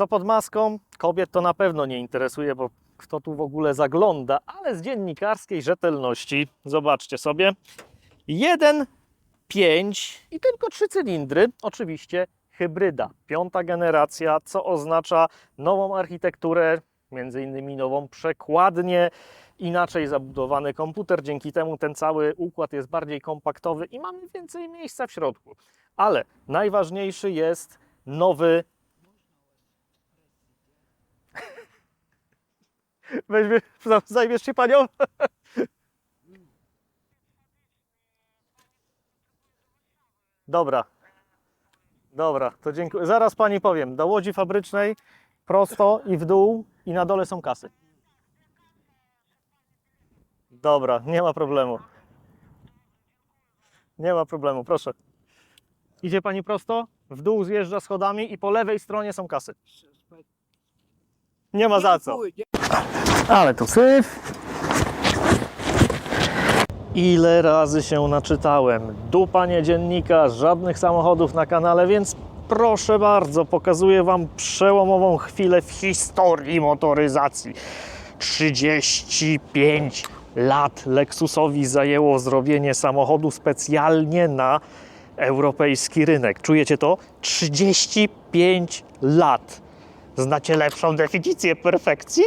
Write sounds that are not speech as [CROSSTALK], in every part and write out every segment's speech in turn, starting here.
Co pod maską? Kobiet to na pewno nie interesuje, bo kto tu w ogóle zagląda, ale z dziennikarskiej rzetelności, zobaczcie sobie, 1.5 i tylko trzy cylindry, oczywiście hybryda, piąta generacja, co oznacza nową architekturę, między innymi nową przekładnię, inaczej zabudowany komputer, dzięki temu ten cały układ jest bardziej kompaktowy i mamy więcej miejsca w środku. Ale najważniejszy jest nowy Weźmie, zajmiesz się panią? Dobra. Dobra, to dziękuję. Zaraz pani powiem. Do łodzi fabrycznej prosto i w dół i na dole są kasy. Dobra, nie ma problemu. Nie ma problemu, proszę. Idzie pani prosto, w dół zjeżdża schodami i po lewej stronie są kasy. Nie ma za co. Ale tu syf. Ile razy się naczytałem. Dupa nie dziennika, żadnych samochodów na kanale, więc proszę bardzo, pokazuję Wam przełomową chwilę w historii motoryzacji. 35 lat Lexusowi zajęło zrobienie samochodu specjalnie na europejski rynek. Czujecie to? 35 lat. Znacie lepszą definicję perfekcji?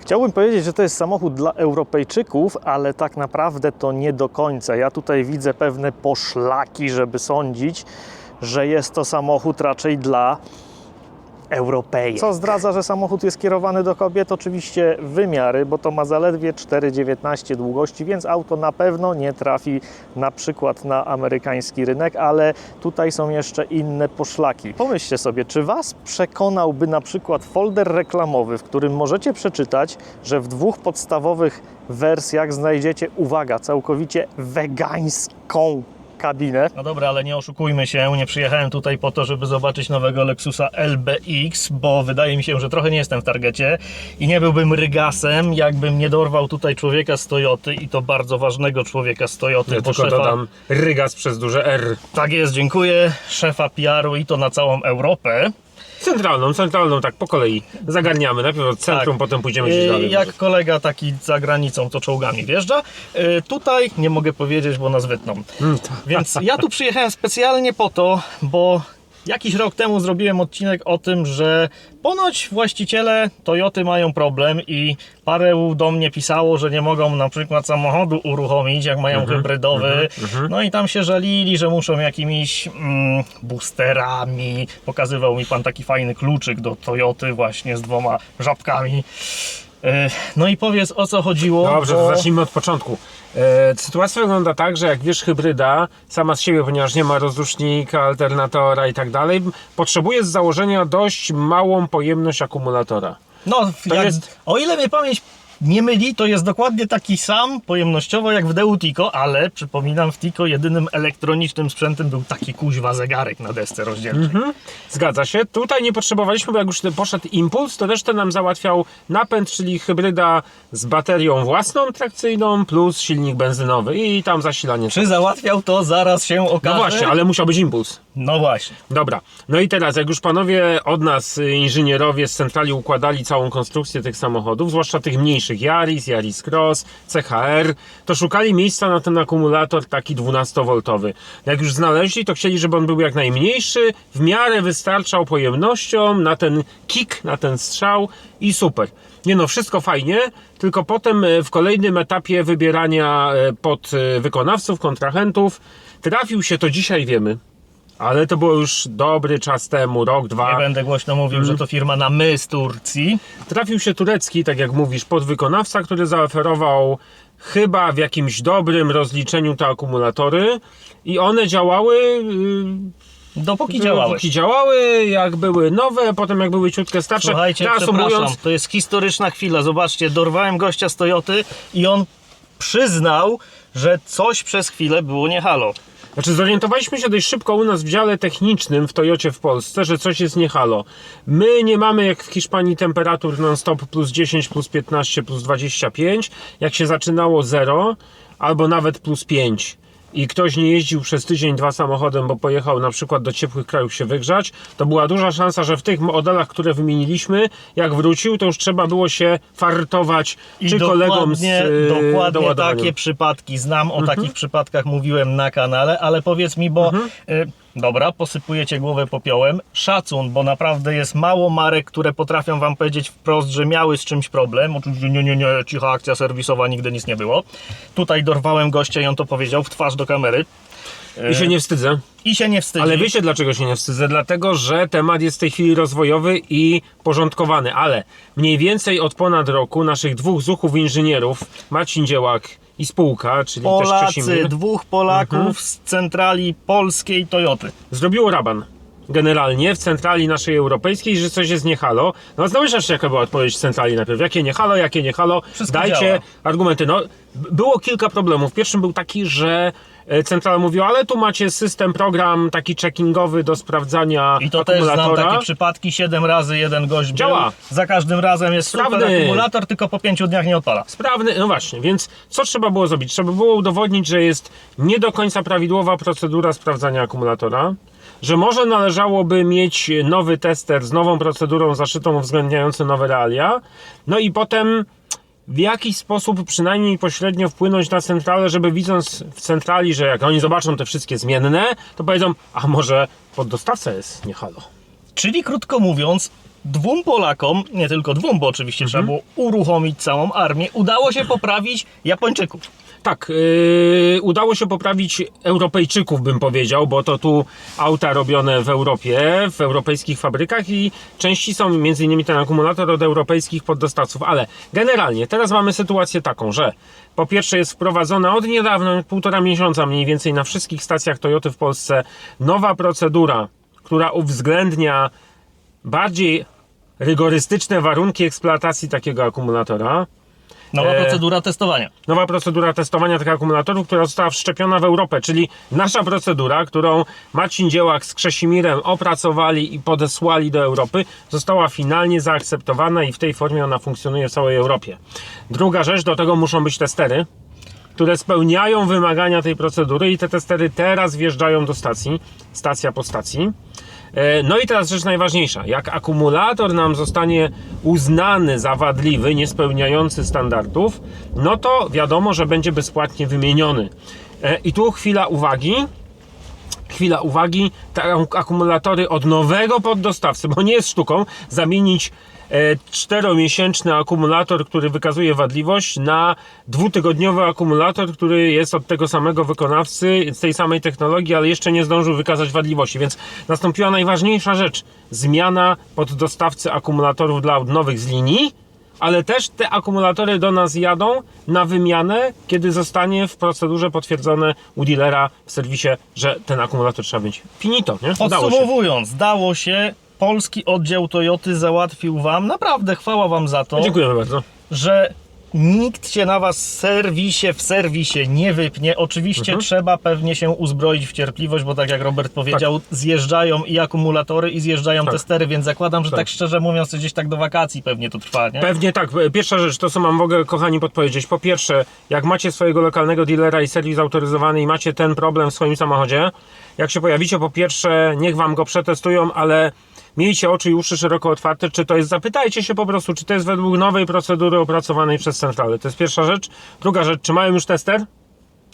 Chciałbym powiedzieć, że to jest samochód dla Europejczyków, ale tak naprawdę to nie do końca. Ja tutaj widzę pewne poszlaki, żeby sądzić, że jest to samochód raczej dla Europejczyków. Co zdradza, że samochód jest kierowany do kobiet? Oczywiście wymiary, bo to ma zaledwie 4,19 długości, więc auto na pewno nie trafi na przykład na amerykański rynek, ale tutaj są jeszcze inne poszlaki. Pomyślcie sobie, czy Was przekonałby na przykład folder reklamowy, w którym możecie przeczytać, że w dwóch podstawowych wersjach znajdziecie, uwaga, całkowicie wegańską kabinę. No dobra, ale nie oszukujmy się, nie przyjechałem tutaj po to, żeby zobaczyć nowego Lexusa LBX, bo wydaje mi się, że trochę nie jestem w targecie i nie byłbym rygasem, jakbym nie dorwał tutaj człowieka z Toyoty i to bardzo ważnego człowieka z Toyoty, Ja bo tylko dodam Rygas przez duże R. Tak jest, dziękuję, szefa PR-u i to na całą Europę. Centralną, centralną, tak po kolei. Zagarniamy. Najpierw od centrum, Tak. potem pójdziemy gdzieś Yy, dalej. Jak kolega taki za granicą to czołgami wjeżdża. Yy, Tutaj nie mogę powiedzieć, bo nas wytną. Mm, to- Więc ja tu przyjechałem specjalnie po to, bo jakiś rok temu zrobiłem odcinek o tym, że ponoć właściciele Toyoty mają problem i parę do mnie pisało, że nie mogą na przykład samochodu uruchomić, jak mają hybrydowy. No i tam się żalili, że muszą jakimiś mm, boosterami. Pokazywał mi pan taki fajny kluczyk do Toyoty właśnie z dwoma żabkami. Yy, No i powiedz o co chodziło. Dobrze, bo... to zacznijmy od początku. E, sytuacja wygląda tak, że jak wiesz hybryda, sama z siebie, ponieważ nie ma rozrusznika, alternatora i tak dalej, potrzebuje z założenia dość małą pojemność akumulatora. No, jak, jest- o ile mnie pamięć nie myli, to jest dokładnie taki sam pojemnościowo jak w Deu Tico, ale przypominam, w Tico jedynym elektronicznym sprzętem był taki kuźwa zegarek na desce rozdzielczej. Mhm. Zgadza się. Tutaj nie potrzebowaliśmy, bo jak już poszedł impuls, to resztę nam załatwiał napęd, czyli hybryda z baterią własną trakcyjną plus silnik benzynowy i tam zasilanie. Czy załatwiał to, zaraz się okaże. No właśnie, ale musiał być impuls. No właśnie. Dobra, no i teraz, jak już panowie od nas, y, inżynierowie z centrali układali całą konstrukcję tych samochodów, zwłaszcza tych mniejszych, Yaris, Yaris Cross, CHR, to szukali miejsca na ten akumulator taki 12V. Jak już znaleźli, to chcieli, żeby on był jak najmniejszy, w miarę wystarczał pojemnością na ten kick, na ten strzał i super. Nie no, wszystko fajnie, tylko potem y, w kolejnym etapie wybierania y, pod wykonawców, kontrahentów, trafił się, to dzisiaj wiemy, ale to było już dobry czas temu, rok, dwa. Nie będę głośno mówił, że to firma na my z Turcji. Trafił się turecki, tak jak mówisz, podwykonawca, który zaoferował chyba w jakimś dobrym rozliczeniu te akumulatory i one działały. Yy, Dopóki działałeś. Póki działały, jak były nowe, potem jak były ciutkę starsze. Słuchajcie, Reasumując, przepraszam, to jest historyczna chwila. Zobaczcie, dorwałem gościa z Toyoty i on przyznał, że coś przez chwilę było nie halo. Znaczy zorientowaliśmy się dość szybko u nas w dziale technicznym w Toyocie w Polsce, że coś jest nie halo. My nie mamy jak w Hiszpanii temperatur non-stop plus 10, plus 15, plus 25. Jak się zaczynało 0 albo nawet plus 5. i ktoś nie jeździł przez tydzień, dwa samochodem, bo pojechał na przykład do ciepłych krajów się wygrzać, to była duża szansa, że w tych modelach, które wymieniliśmy, jak wrócił, to już trzeba było się fartować I czy kolegom z dokładnie, y, dokładnie doładowaniem. takie przypadki znam. O Mhm. takich przypadkach mówiłem na kanale, ale powiedz mi, bo y, dobra, posypujecie głowę popiołem. Szacun, bo naprawdę jest mało marek, które potrafią wam powiedzieć wprost, że miały z czymś problem. Oczywiście nie, nie, nie, cicha akcja serwisowa, nigdy nic nie było. Tutaj dorwałem gościa i on to powiedział w twarz do kamery. I się nie wstydzę. I się nie wstydzi. Ale wiecie dlaczego się nie wstydzę? Dlatego, że temat jest w tej chwili rozwojowy i porządkowany, ale mniej więcej od ponad roku naszych dwóch zuchów inżynierów, Marcin Dziełak i spółka, czyli też Polacy, dwóch Polaków Mhm. z centrali polskiej Toyoty. zrobiło raban. Generalnie w centrali naszej europejskiej, że coś jest nie halo. No zdomyślasz się jaka była odpowiedź centrali najpierw. Jakie nie halo, jakie nie halo. Wszystko Dajcie działa. argumenty. No, b- było kilka problemów. Pierwszym był taki, że centrala mówiła, ale tu macie system, program taki checkingowy do sprawdzania I to też znam takie przypadki, 7 razy jeden gość Działa. Był. Za każdym razem jest Sprawny. super akumulator, tylko po 5 dniach nie odpala. Sprawny, no właśnie, więc co trzeba było zrobić? Trzeba było udowodnić, że jest nie do końca prawidłowa procedura sprawdzania akumulatora, że może należałoby mieć nowy tester z nową procedurą zaszytą, uwzględniającą nowe realia, no i potem w jakiś sposób przynajmniej pośrednio wpłynąć na centralę, żeby widząc w centrali, że jak oni zobaczą te wszystkie zmienne, to powiedzą, a może poddostawca jest nie halo. Czyli krótko mówiąc, dwóm Polakom, nie tylko dwóm, bo oczywiście Mhm. trzeba było uruchomić całą armię, udało się poprawić Japończyków. Tak, yy, udało się poprawić Europejczyków, bym powiedział, bo to tu auta robione w Europie, w europejskich fabrykach i części są między innymi ten akumulator od europejskich poddostawców, ale generalnie teraz mamy sytuację taką, że po pierwsze jest wprowadzona od niedawna, półtora miesiąca mniej więcej na wszystkich stacjach Toyoty w Polsce nowa procedura, która uwzględnia bardziej rygorystyczne warunki eksploatacji takiego akumulatora. Nowa E, procedura testowania. nowa procedura testowania tych akumulatorów, która została wszczepiona w Europę, czyli nasza procedura, którą Marcin Dziełak z Krzesimirem opracowali i podesłali do Europy, została finalnie zaakceptowana i w tej formie ona funkcjonuje w całej Europie. Druga rzecz, do tego muszą być testery, które spełniają wymagania tej procedury i te testery teraz wjeżdżają do stacji, stacja po stacji. E, No i teraz rzecz najważniejsza. Jak akumulator nam zostanie uznany za wadliwy, niespełniający standardów, no to wiadomo, że będzie bezpłatnie wymieniony. E, I tu chwila uwagi. Chwila uwagi, te ak- akumulatory od nowego poddostawcy, bo nie jest sztuką zamienić czteromiesięczny akumulator, który wykazuje wadliwość, na dwutygodniowy akumulator, który jest od tego samego wykonawcy, z tej samej technologii, ale jeszcze nie zdążył wykazać wadliwości. Więc nastąpiła najważniejsza rzecz: zmiana poddostawcy akumulatorów dla nowych z linii. Ale też te akumulatory do nas jadą na wymianę, kiedy zostanie w procedurze potwierdzone u dealera w serwisie, że ten akumulator trzeba mieć. Finito, nie? Udało się. Podsumowując, dało się, polski oddział Toyoty załatwił wam, naprawdę chwała wam za to, Dziękujemy bardzo. że nikt się na was w serwisie, w serwisie nie wypnie. Oczywiście Mhm. trzeba pewnie się uzbroić w cierpliwość, bo tak jak Robert powiedział, zjeżdżają i akumulatory i zjeżdżają Tak. testery, więc zakładam, że tak. Tak. szczerze mówiąc, gdzieś tak do wakacji pewnie to trwa, nie? Pewnie tak. Pierwsza rzecz, to co mam mogę, kochani, podpowiedzieć. Po pierwsze, jak macie swojego lokalnego dealera i serwis autoryzowany i macie ten problem w swoim samochodzie, jak się pojawicie, po pierwsze, niech wam go przetestują, ale miejcie oczy i uszy szeroko otwarte, czy to jest, zapytajcie się po prostu, czy to jest według nowej procedury opracowanej przez centralę. To jest pierwsza rzecz. Druga rzecz, czy mają już tester?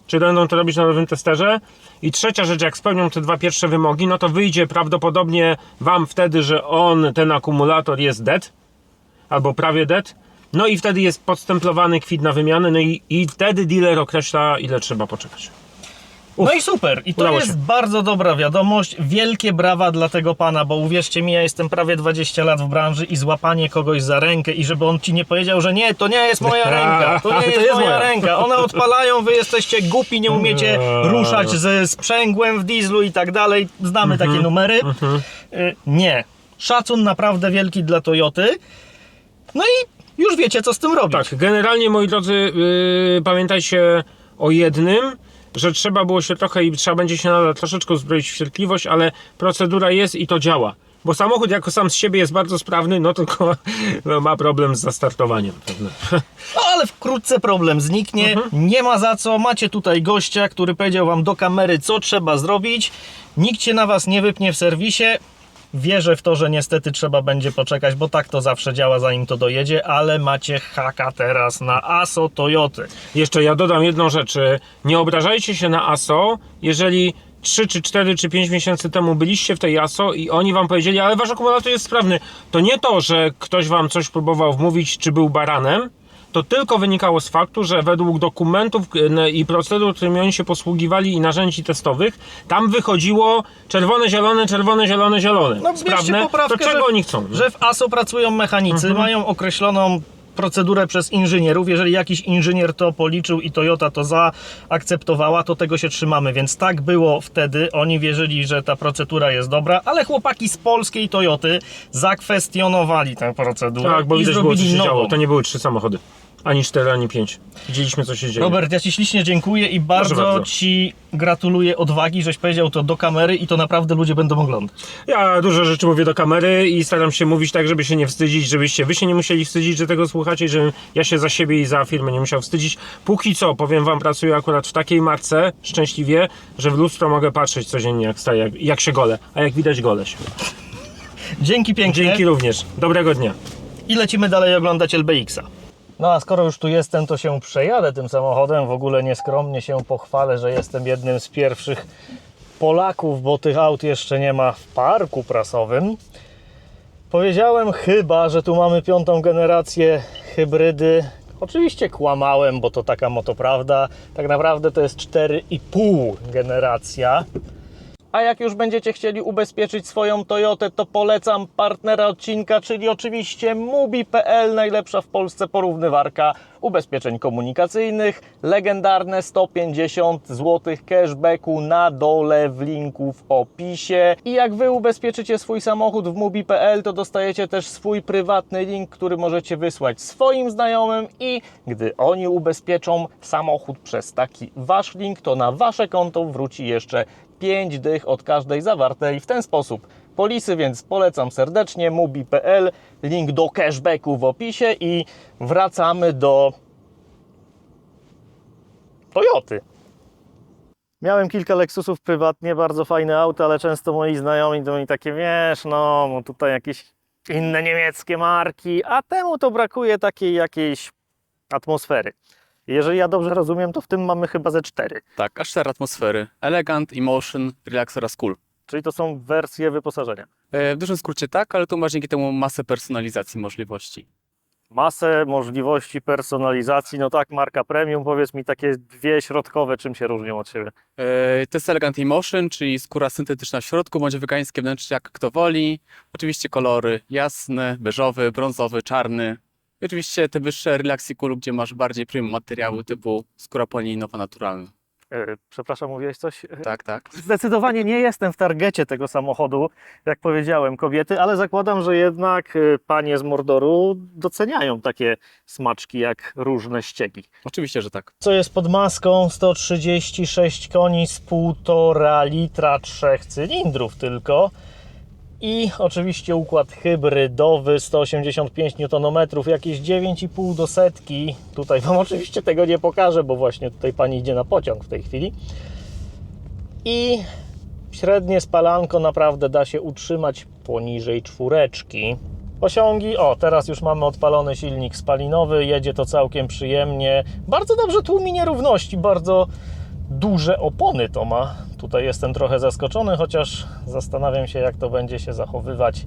czy będą to robić na nowym testerze. I trzecia rzecz, jak spełnią te dwa pierwsze wymogi, no to wyjdzie prawdopodobnie Wam wtedy, że on, ten akumulator jest dead, albo prawie dead. No i wtedy jest podstemplowany kwit na wymianę, no i, i wtedy dealer określa, ile trzeba poczekać. No i super. I to jest się. bardzo dobra wiadomość. Wielkie brawa dla tego pana, bo uwierzcie mi, ja jestem prawie 20 lat w branży i złapanie kogoś za rękę i żeby on ci nie powiedział, że nie, to nie jest moja [LAUGHS] ręka, to nie To jest, jest moja ręka. One odpalają, wy jesteście głupi, nie umiecie [LAUGHS] ruszać ze sprzęgłem w dieslu i tak dalej. Znamy Mhm. takie numery. Y, Nie. Szacun naprawdę wielki dla Toyoty. No i już wiecie, co z tym robić. Tak, generalnie moi drodzy, yy, pamiętajcie o jednym, że trzeba było się trochę i trzeba będzie się nadal troszeczkę uzbroić w cierpliwość, ale procedura jest i to działa. Bo samochód jako sam z siebie jest bardzo sprawny, no tylko [LAUGHS] no, ma problem z zastartowaniem. No, ale ale wkrótce problem zniknie. Mhm. Nie ma za co. Macie tutaj gościa, który powiedział wam do kamery, co trzeba zrobić. Nikt się na was nie wypnie w serwisie. Wierzę w to, że niestety trzeba będzie poczekać, bo tak to zawsze działa, zanim to dojedzie, ale macie haka teraz na ASO Toyoty. Jeszcze ja dodam jedną rzecz. Nie obrażajcie się na ASO, jeżeli 3 czy 4 czy 5 miesięcy temu byliście w tej ASO i oni wam powiedzieli, ale wasz akumulator jest sprawny. To nie to, że ktoś wam coś próbował wmówić, czy był baranem. To tylko wynikało z faktu, że według dokumentów i procedur, którymi oni się posługiwali i narzędzi testowych, tam wychodziło czerwone, zielone, czerwone, zielone, zielone. No, bierzcie poprawkę, to czego że- oni chcą? Że w ASO pracują mechanicy, mają określoną procedurę przez inżynierów. Jeżeli jakiś inżynier to policzył i Toyota to zaakceptowała, to tego się trzymamy. Więc tak było wtedy. Oni wierzyli, że ta procedura jest dobra, ale chłopaki z polskiej Toyoty zakwestionowali tę procedurę Tak, bo i widać było, co się nową. działo. To nie były trzy samochody. Ani cztery, ani pięć. Widzieliśmy, co się dzieje. Robert, ja Ci ślicznie dziękuję i bardzo, bardzo. Ci gratuluję odwagi, żeś powiedział to do kamery i to naprawdę ludzie będą oglądać. Ja dużo rzeczy mówię do kamery i staram się mówić tak, żeby się nie wstydzić, żebyście wy się nie musieli wstydzić, że tego słuchacie, żebym ja się za siebie i za firmę nie musiał wstydzić. Póki co, powiem wam, pracuję akurat w takiej marce, szczęśliwie, że w lustro mogę patrzeć codziennie, jak staję, jak, jak się gole. A jak widać, gole się. Dzięki pięknie. Dzięki również. Dobrego dnia. i lecimy dalej oglądać LBX-a. No a skoro już tu jestem, to się przejadę tym samochodem. W ogóle nieskromnie się pochwalę, że jestem jednym z pierwszych Polaków, bo tych aut jeszcze nie ma w parku prasowym. Powiedziałem chyba, że tu mamy piątą generację hybrydy. Oczywiście kłamałem, bo to taka moto prawda. Tak naprawdę to jest 4,5 generacja. A jak już będziecie chcieli ubezpieczyć swoją Toyotę, to polecam partnera odcinka, czyli oczywiście Mubi.pl, najlepsza w Polsce porównywarka ubezpieczeń komunikacyjnych. Legendarne 150 zł cashbacku na dole w linku w opisie. I jak Wy ubezpieczycie swój samochód w Mubi.pl, to dostajecie też swój prywatny link, który możecie wysłać swoim znajomym i gdy oni ubezpieczą samochód przez taki Wasz link, to na Wasze konto wróci jeszcze 5 dych od każdej zawartej w ten sposób polisy, więc polecam serdecznie mubi.pl, link do cashbacku w opisie i wracamy do Toyoty. Miałem kilka Lexusów prywatnie, bardzo fajne auta, ale często moi znajomi to mi takie, wiesz, no tutaj jakieś inne niemieckie marki, a temu to brakuje takiej jakiejś atmosfery. Jeżeli ja dobrze rozumiem, to w tym mamy chyba ze cztery. Tak, aż cztery atmosfery. Elegant, Emotion, Relax oraz Cool. Czyli to są wersje wyposażenia. E, W dużym skrócie tak, ale tu masz dzięki temu masę personalizacji możliwości. Masę możliwości personalizacji, no tak, marka premium, powiedz mi takie dwie środkowe, czym się różnią od siebie. E, To jest Elegant Emotion, czyli skóra syntetyczna w środku, bądź wegańskie wnętrze jak kto woli. Oczywiście kolory jasne, beżowy, brązowy, czarny. I oczywiście te wyższe Relax i Cool, gdzie masz bardziej premium materiały typu skóra polinowa naturalna. E, Przepraszam, mówiłeś coś? Tak, tak. Zdecydowanie nie jestem w targecie tego samochodu, jak powiedziałem, kobiety, ale zakładam, że jednak e, panie z Mordoru doceniają takie smaczki jak różne ściegi. Oczywiście, że tak. Co jest pod maską? 136 koni z 1,5 litra trzech cylindrów tylko. I oczywiście układ hybrydowy 185 Nm, jakieś 9,5 do setki. Tutaj Wam [LAUGHS] oczywiście tego nie pokażę, bo właśnie tutaj pani idzie na pociąg w tej chwili. I średnie spalanko naprawdę da się utrzymać poniżej czwóreczki. Osiągi, o teraz już mamy odpalony silnik spalinowy, jedzie to całkiem przyjemnie. Bardzo dobrze tłumi nierówności, bardzo duże opony to ma. Tutaj jestem trochę zaskoczony, chociaż zastanawiam się jak to będzie się zachowywać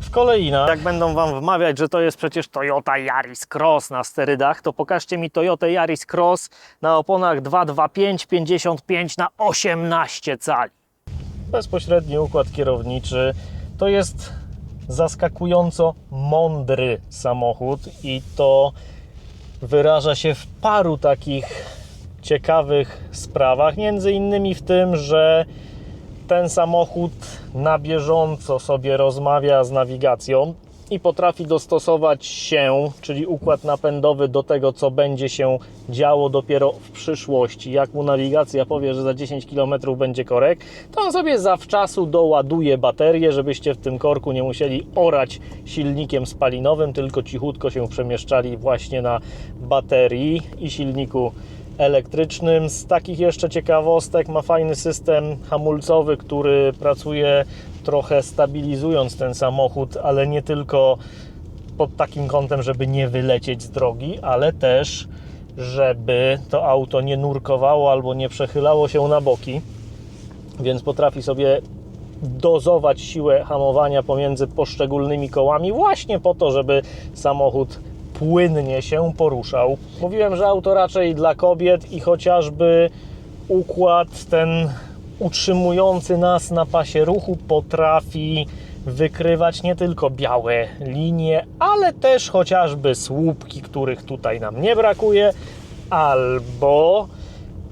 w kolejna. Jak będą Wam wmawiać, że to jest przecież Toyota Yaris Cross na sterydach, to pokażcie mi Toyota Yaris Cross na oponach 225 55 na 18 cali. Bezpośredni układ kierowniczy. To jest zaskakująco mądry samochód i to wyraża się w paru takich ciekawych sprawach. Między innymi w tym, że ten samochód na bieżąco sobie rozmawia z nawigacją. i potrafi dostosować się, czyli układ napędowy do tego, co będzie się działo dopiero w przyszłości. Jak mu nawigacja powie, że za 10 km będzie korek, to on sobie zawczasu doładuje baterię, żebyście w tym korku nie musieli orać silnikiem spalinowym, tylko cichutko się przemieszczali właśnie na baterii i silniku elektrycznym. Z takich jeszcze ciekawostek ma fajny system hamulcowy, który pracuje trochę stabilizując ten samochód, ale nie tylko pod takim kątem, żeby nie wylecieć z drogi, ale też żeby to auto nie nurkowało albo nie przechylało się na boki, więc potrafi sobie dozować siłę hamowania pomiędzy poszczególnymi kołami, właśnie po to, żeby samochód płynnie się poruszał. Mówiłem, że auto raczej dla kobiet i chociażby układ ten utrzymujący nas na pasie ruchu potrafi wykrywać nie tylko białe linie, ale też chociażby słupki, których tutaj nam nie brakuje, albo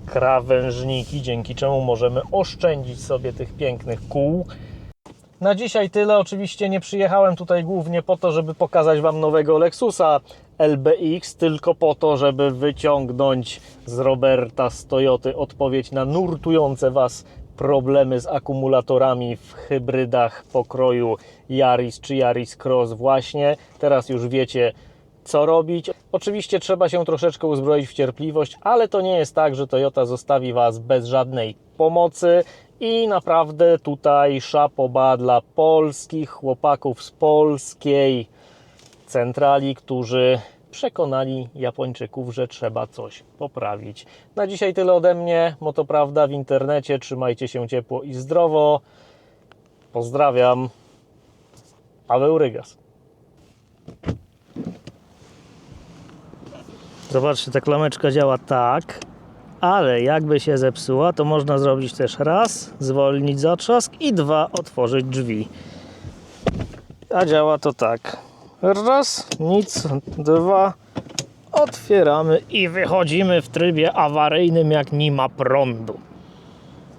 krawężniki, dzięki czemu możemy oszczędzić sobie tych pięknych kół. Na dzisiaj tyle. Oczywiście nie przyjechałem tutaj głównie po to, żeby pokazać Wam nowego Lexusa LBX, tylko po to, żeby wyciągnąć z Roberta z Toyoty odpowiedź na nurtujące Was problemy z akumulatorami w hybrydach pokroju Yaris czy Yaris Cross właśnie. Teraz już wiecie, co robić. Oczywiście trzeba się troszeczkę uzbroić w cierpliwość, ale to nie jest tak, że Toyota zostawi Was bez żadnej pomocy i naprawdę tutaj szapoba dla polskich chłopaków z polskiej centrali, którzy przekonali Japończyków, że trzeba coś poprawić. Na dzisiaj tyle ode mnie. Moto Prawda w internecie. Trzymajcie się ciepło i zdrowo. Pozdrawiam. Paweł Rygas. Zobaczcie, ta klameczka działa tak, ale jakby się zepsuła, to można zrobić też raz, zwolnić zatrzask i dwa, otworzyć drzwi. A działa to tak. Raz, nic, dwa, otwieramy i wychodzimy w trybie awaryjnym, jak nie ma prądu.